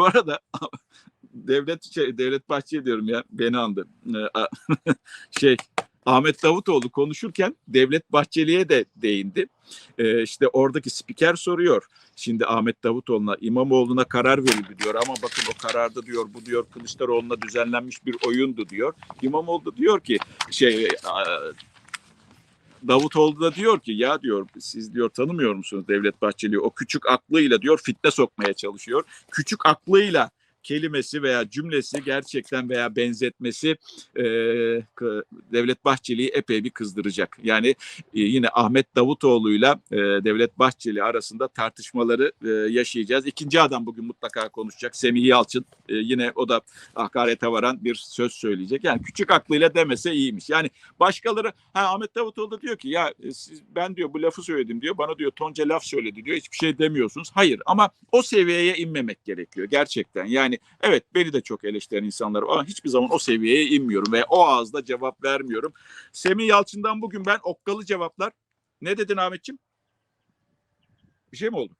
Bu arada Devlet şey, Devlet Bahçeli diyorum ya beni andı. Ee, şey Ahmet Davutoğlu konuşurken Devlet Bahçeli'ye de değindi. Ee, işte oradaki spiker soruyor. Şimdi Ahmet Davutoğlu'na İmamoğlu'na karar verildi diyor ama bakın o kararda diyor bu diyor Kılıçdaroğlu'na düzenlenmiş bir oyundu diyor. İmamoğlu da diyor ki şey Davutoğlu da diyor ki ya diyor siz diyor tanımıyor musunuz Devlet Bahçeli'yi? O küçük aklıyla diyor fitne sokmaya çalışıyor. Küçük aklıyla kelimesi veya cümlesi gerçekten veya benzetmesi e, Devlet Bahçeli'yi epey bir kızdıracak. Yani e, yine Ahmet Davutoğlu'yla e, Devlet Bahçeli arasında tartışmaları e, yaşayacağız. İkinci adam bugün mutlaka konuşacak. Semih Yalçın e, yine o da hakarete varan bir söz söyleyecek. Yani küçük aklıyla demese iyiymiş. Yani başkaları ha Ahmet Davutoğlu da diyor ki ya e, siz, ben diyor bu lafı söyledim diyor. Bana diyor tonca laf söyledi diyor. Hiçbir şey demiyorsunuz. Hayır ama o seviyeye inmemek gerekiyor gerçekten. Yani evet beni de çok eleştiren insanlar var ama hiçbir zaman o seviyeye inmiyorum ve o ağızda cevap vermiyorum. Semih Yalçın'dan bugün ben okkalı cevaplar. Ne dedin Ahmetciğim? Bir şey mi oldu?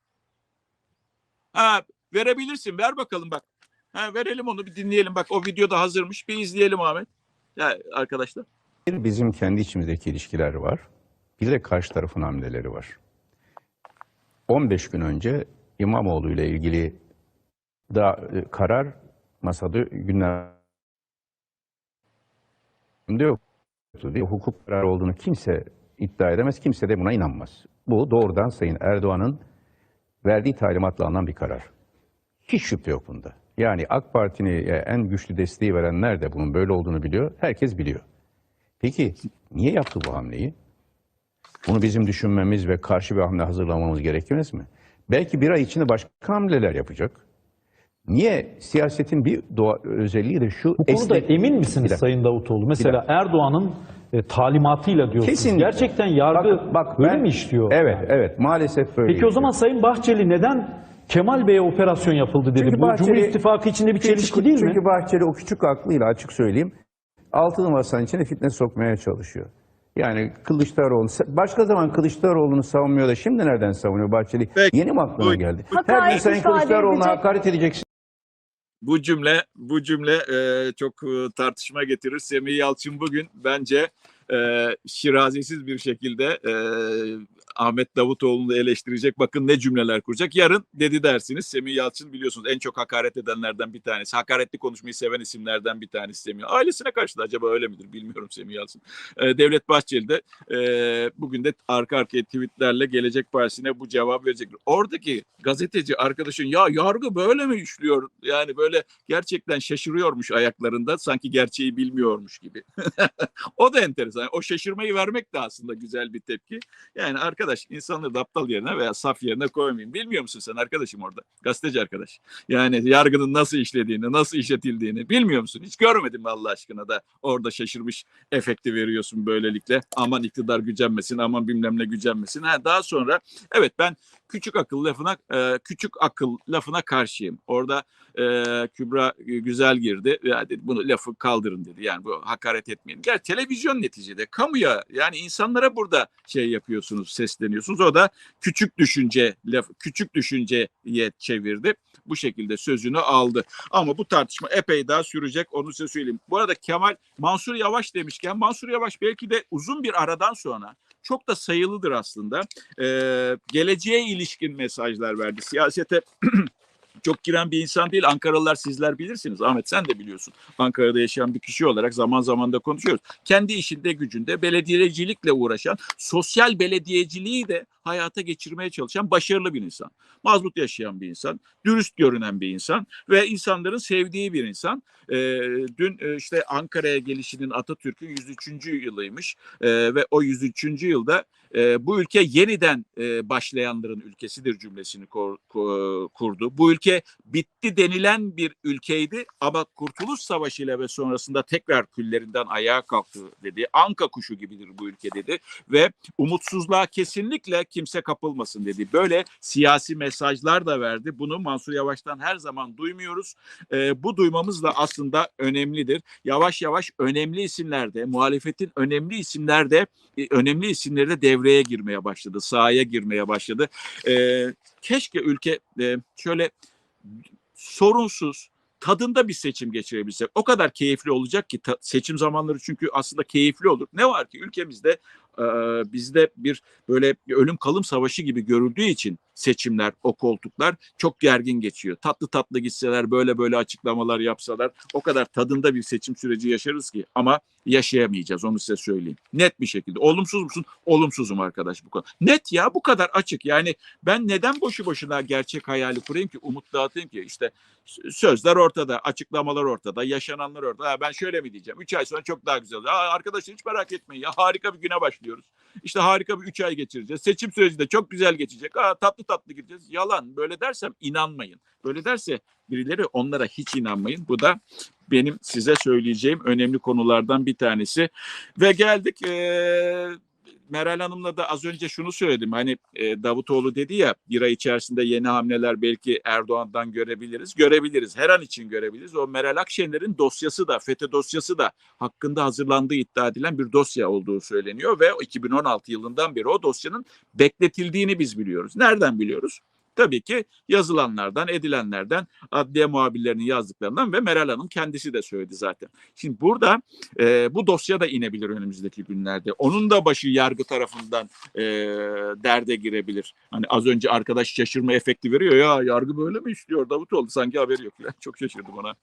Ha verebilirsin. Ver bakalım bak. Ha verelim onu bir dinleyelim. Bak o video da hazırmış. Bir izleyelim Ahmet. Ya arkadaşlar. Bizim kendi içimizdeki ilişkiler var. Bir de karşı tarafın hamleleri var. 15 gün önce İmamoğlu ile ilgili da e, karar masada gündemde. Değil. Hukuk kararı olduğunu kimse iddia edemez, kimse de buna inanmaz. Bu doğrudan Sayın Erdoğan'ın verdiği talimatla alınan bir karar. Hiç şüphe yok bunda. Yani AK Parti'ni e, en güçlü desteği verenler de bunun böyle olduğunu biliyor. Herkes biliyor. Peki niye yaptı bu hamleyi? Bunu bizim düşünmemiz ve karşı bir hamle hazırlamamız gerekmez mi? Belki bir ay içinde başka hamleler yapacak. Niye? Siyasetin bir doğa, özelliği de şu. Bu konuda esnek- emin misiniz. Sayın Davutoğlu? Mesela Erdoğan'ın e, talimatıyla diyorsunuz. Kesinlikle. Gerçekten yargı Bak- bak böyle ben- mi işliyor? Evet, evet. Maalesef böyle. Peki o zaman Sayın Bahçeli neden Kemal Bey'e operasyon yapıldı dedi? Çünkü Bu Bahçeli- Cumhur İttifakı içinde bir çelişki Çünkü- değil mi? Çünkü Bahçeli o küçük aklıyla açık söyleyeyim. Altılı masanın içine fitne sokmaya çalışıyor. Yani Kılıçdaroğlu, başka zaman Kılıçdaroğlu'nu savunmuyor da şimdi nereden savunuyor Bahçeli? Peki. Yeni mi aklına geldi? Hakaret Her gün Sayın ifade Kılıçdaroğlu'na edecek- hakaret edeceksin. Bu cümle bu cümle e, çok tartışma getirir. Semih Yalçın bugün bence e, şirazesiz bir şekilde e, Ahmet Davutoğlu'nu eleştirecek. Bakın ne cümleler kuracak. Yarın dedi dersiniz. Semih Yalçın biliyorsunuz en çok hakaret edenlerden bir tanesi. Hakaretli konuşmayı seven isimlerden bir tanesi Semih. Ailesine karşı da acaba öyle midir bilmiyorum Semih Yalçın. E, Devlet Bahçeli de e, bugün de arka arkaya tweetlerle Gelecek Partisi'ne bu cevap verecektir. Oradaki gazeteci arkadaşın ya yargı böyle mi işliyor? Yani böyle gerçekten şaşırıyormuş ayaklarında sanki gerçeği bilmiyormuş gibi. o da enteresan. O şaşırmayı vermek de aslında güzel bir tepki. Yani arkadaş insanları da aptal yerine veya saf yerine koymayın. Bilmiyor musun sen arkadaşım orada? Gazeteci arkadaş. Yani yargının nasıl işlediğini, nasıl işletildiğini bilmiyor musun? Hiç görmedim Allah aşkına da orada şaşırmış efekti veriyorsun böylelikle. Aman iktidar gücenmesin, aman bilmem ne gücenmesin. Ha, daha sonra evet ben küçük akıl lafına küçük akıl lafına karşıyım. Orada e, Kübra güzel girdi. Ya dedi, bunu lafı kaldırın dedi. Yani bu hakaret etmeyin. Gel televizyon neticede kamuya yani insanlara burada şey yapıyorsunuz, sesleniyorsunuz. O da küçük düşünce laf küçük düşünceye çevirdi. Bu şekilde sözünü aldı. Ama bu tartışma epey daha sürecek onu size söyleyeyim. Bu arada Kemal Mansur Yavaş demişken Mansur Yavaş belki de uzun bir aradan sonra çok da sayılıdır aslında. Ee, geleceğe ilişkin mesajlar verdi. Siyasete çok giren bir insan değil. Ankaralılar sizler bilirsiniz. Ahmet sen de biliyorsun. Ankara'da yaşayan bir kişi olarak zaman zaman da konuşuyoruz. Kendi işinde gücünde belediyecilikle uğraşan, sosyal belediyeciliği de hayata geçirmeye çalışan başarılı bir insan. Mazbut yaşayan bir insan, dürüst görünen bir insan ve insanların sevdiği bir insan. Ee, dün e, işte Ankara'ya gelişinin Atatürk'ün 103. yılıymış Ee, ve o 103. yılda e, bu ülke yeniden e, başlayanların ülkesidir cümlesini kor- ko- kurdu. Bu ülke bitti denilen bir ülkeydi ama Kurtuluş Savaşı ile ve sonrasında tekrar küllerinden ayağa kalktı dedi. Anka kuşu gibidir bu ülke dedi ve umutsuzluğa kesinlikle kimse kapılmasın dedi. Böyle siyasi mesajlar da verdi. Bunu Mansur Yavaş'tan her zaman duymuyoruz. E, bu duymamız da aslında önemlidir. Yavaş yavaş önemli isimlerde, muhalefetin önemli isimlerde, e, önemli isimleri de devreye girmeye başladı, sahaya girmeye başladı. E, keşke ülke e, şöyle sorunsuz, tadında bir seçim geçirebilsek o kadar keyifli olacak ki ta- seçim zamanları çünkü aslında keyifli olur. Ne var ki ülkemizde e, bizde bir böyle ölüm kalım savaşı gibi görüldüğü için seçimler, o koltuklar çok gergin geçiyor. Tatlı tatlı gitseler, böyle böyle açıklamalar yapsalar o kadar tadında bir seçim süreci yaşarız ki ama yaşayamayacağız onu size söyleyeyim. Net bir şekilde. Olumsuz musun? Olumsuzum arkadaş bu konu. Net ya bu kadar açık. Yani ben neden boşu boşuna gerçek hayali kurayım ki, umut dağıtayım ki? İşte sözler ortada, açıklamalar ortada, yaşananlar ortada. Ha, ben şöyle mi diyeceğim? Üç ay sonra çok daha güzel arkadaşlar hiç merak etmeyin ya harika bir güne başlıyoruz. İşte harika bir üç ay geçireceğiz. Seçim süreci de çok güzel geçecek. Aa, tatlı tatlı gideceğiz. Yalan. Böyle dersem inanmayın. Böyle derse birileri onlara hiç inanmayın. Bu da benim size söyleyeceğim önemli konulardan bir tanesi. Ve geldik eee Meral Hanım'la da az önce şunu söyledim. Hani e, Davutoğlu dedi ya bir ay içerisinde yeni hamleler belki Erdoğan'dan görebiliriz. Görebiliriz. Her an için görebiliriz. O Meral Akşener'in dosyası da FETÖ dosyası da hakkında hazırlandığı iddia edilen bir dosya olduğu söyleniyor ve 2016 yılından beri o dosyanın bekletildiğini biz biliyoruz. Nereden biliyoruz? Tabii ki yazılanlardan, edilenlerden, adliye muhabirlerinin yazdıklarından ve Meral Hanım kendisi de söyledi zaten. Şimdi burada e, bu dosya da inebilir önümüzdeki günlerde. Onun da başı yargı tarafından e, derde girebilir. Hani az önce arkadaş şaşırma efekti veriyor ya yargı böyle mi işliyor Davutoğlu sanki haberi yok. Ya, çok şaşırdım ona.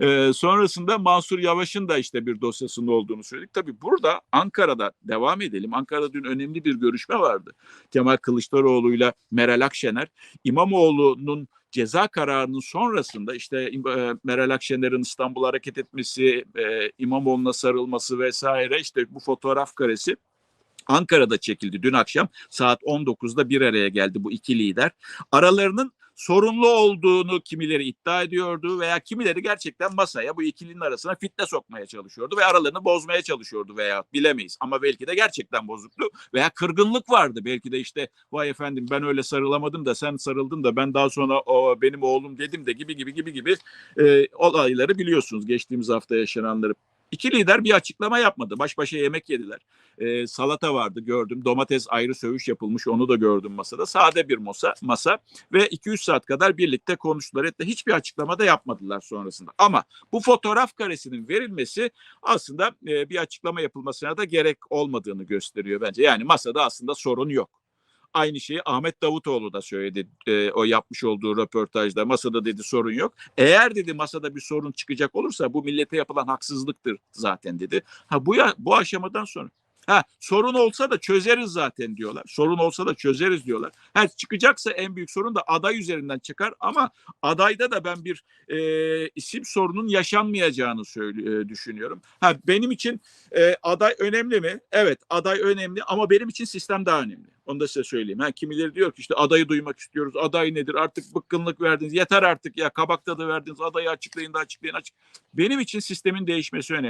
E, sonrasında Mansur Yavaş'ın da işte bir dosyasının olduğunu söyledik. Tabii burada Ankara'da devam edelim. Ankara'da dün önemli bir görüşme vardı. Kemal Kılıçdaroğlu'yla Meral Akşener İmamoğlu'nun ceza kararının sonrasında işte Meral Akşener'in İstanbul hareket etmesi, İmamoğlu'na sarılması vesaire işte bu fotoğraf karesi Ankara'da çekildi dün akşam saat 19'da bir araya geldi bu iki lider. Aralarının sorunlu olduğunu kimileri iddia ediyordu veya kimileri gerçekten masaya bu ikilinin arasına fitne sokmaya çalışıyordu ve aralarını bozmaya çalışıyordu veya bilemeyiz. Ama belki de gerçekten bozuklu veya kırgınlık vardı. Belki de işte vay efendim ben öyle sarılamadım da sen sarıldın da ben daha sonra o benim oğlum dedim de gibi gibi gibi gibi e, olayları biliyorsunuz geçtiğimiz hafta yaşananları. İki lider bir açıklama yapmadı. Baş başa yemek yediler. Ee, salata vardı gördüm. Domates ayrı söğüş yapılmış onu da gördüm masada. Sade bir masa, masa ve 2-3 saat kadar birlikte konuştular. Hatta hiçbir açıklama da yapmadılar sonrasında. Ama bu fotoğraf karesinin verilmesi aslında e, bir açıklama yapılmasına da gerek olmadığını gösteriyor bence. Yani masada aslında sorun yok. Aynı şeyi Ahmet Davutoğlu da söyledi e, o yapmış olduğu röportajda. Masada dedi sorun yok. Eğer dedi masada bir sorun çıkacak olursa bu millete yapılan haksızlıktır zaten dedi. Ha bu ya, bu aşamadan sonra Ha sorun olsa da çözeriz zaten diyorlar. Sorun olsa da çözeriz diyorlar. Ha çıkacaksa en büyük sorun da aday üzerinden çıkar ama adayda da ben bir e, isim sorunun yaşanmayacağını söyle, düşünüyorum. Ha benim için e, aday önemli mi? Evet aday önemli ama benim için sistem daha önemli. Onu da size söyleyeyim. Ha, kimileri diyor ki işte adayı duymak istiyoruz. Aday nedir? Artık bıkkınlık verdiniz. Yeter artık ya kabak tadı verdiniz. Adayı açıklayın da açıklayın açık. Benim için sistemin değişmesi önemli.